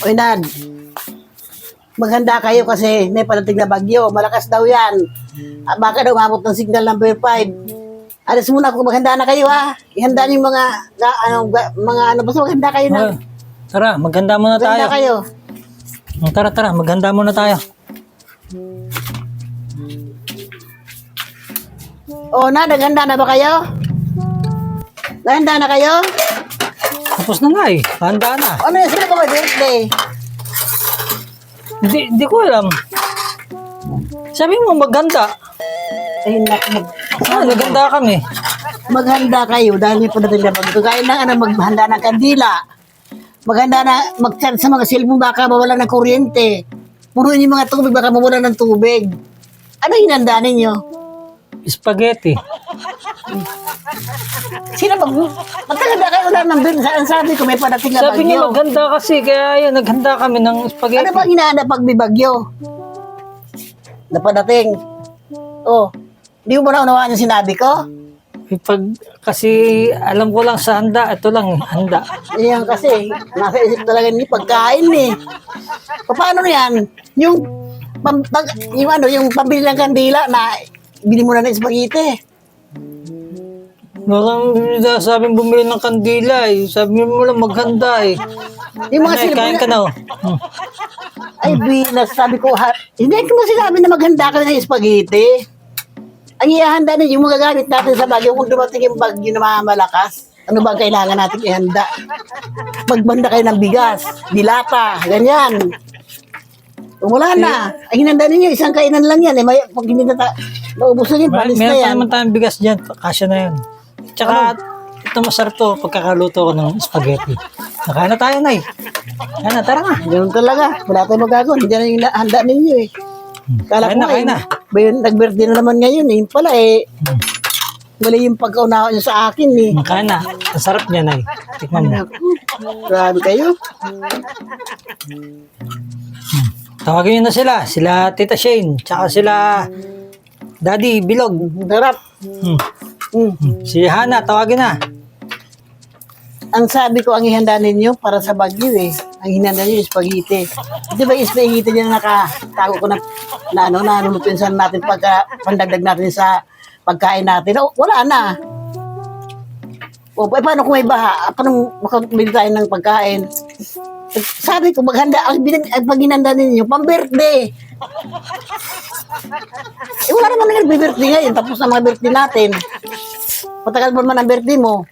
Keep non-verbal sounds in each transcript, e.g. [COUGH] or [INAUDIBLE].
Oy, Nad. Maghanda kayo kasi may parating na bagyo. Malakas daw yan. Ah, baka daw umabot ng signal number 5. Alis muna ako. Maghanda na kayo, ha? Ihanda niyo yung mga, ga, ano, ga- mga ano, basta maghanda kayo na. Ah, tara, maghanda muna tayo. Maghanda kayo. Mm, Tara, tara, maghanda muna tayo. O, Nad, naghanda na ba kayo? Naghanda na kayo? Tapos na nga eh. Handa na. Ano yung sino ba may birthday? Hindi, hindi ko alam. Sabi mo maghanda. Ay, nak, mag, Ah, naghanda kami. maghanda kayo dahil may padating na bagyo. Kaya na, ano, maghanda ng kandila. Maghanda na, mag-charge sa mga cellphone baka mawalan ng kuryente. Punuin yung mga tubig baka mawalan ng tubig. Ano hinanda ninyo? Spaghetti. Sino mag... Magtaganda kayo na ng bin. Saan sabi ko may padating na Sabi niya bagyo? maghanda kasi, kaya yun, naghanda kami ng Ano spaghetti. bang hinahanap pag may bagyo? Napadating. Oh, di mo ba naunawaan yung sinabi ko? Eh, Pag, kasi alam ko lang sa handa, ito lang, handa. Ayan kasi, nasa isip talaga ni pagkain eh. Paano yan? Yung, pag, yung ano, yung pambili ng kandila na bili mo na ng spaghetti. Marami sabing bumili ng kandila eh. Sabi mo lang maghanda eh. Yung mga Ay, silbo kain ka na, oh. [LAUGHS] Ay binas, sabi ko, ha, hindi ko mo sinabi na maghanda ka ng spaghetti. Ang ihahanda na yung magagamit natin sa bagyo kung dumating yung bagyo na malakas. Ano ba ang kailangan natin ihanda? Magbanda kayo ng bigas, dilata, ganyan. Kung wala na, ang hinanda ninyo, isang kainan lang yan. Eh. May, pag hindi na ta, naubos na yun, May, palis na meron pa yan. naman tayong bigas dyan. Kasya na yun. Tsaka, ito masarap to pagkakaluto ko ng spaghetti. Nakain na tayo na eh. Kaya na, tara nga. Ganun talaga. Wala tayong magagawa. Hindi na yung handa ninyo eh. Kala Kain ko na, eh, kain na. ba yun, nag-birthday na naman ngayon eh. Yung pala eh, Hmm. mali yung pagkaunawa nyo sa akin eh. Makain na. Ang sarap niya na eh. Tikman mo. Grabe kayo. Tawagin niyo na sila. Sila Tita Shane. Tsaka sila Daddy Bilog. Sarap. Hmm. Mm. Si Hana, tawagin na. Ang sabi ko, ang ihanda ninyo para sa bagyo eh. Ang hinanda ninyo, spaghetti. Di ba yung spaghetti niya na nakatago ko na, na ano, na nulutuin sa natin pagka pandagdag natin sa pagkain natin. Oh, wala na. O, eh, paano kung may baha? Paano makabili tayo ng pagkain? Sabi ko, maghanda, ang, binig, ang pag hinanda ninyo, pang-birthday. Eh, wala naman na birthday ngayon, tapos na mga birthday natin. Matagal pa naman ang birthday mo.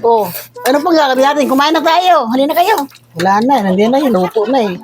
Oh, ano pang gagawin natin? Kumain na tayo. Halina kayo. Wala na, nandiyan na yun. Luto na eh.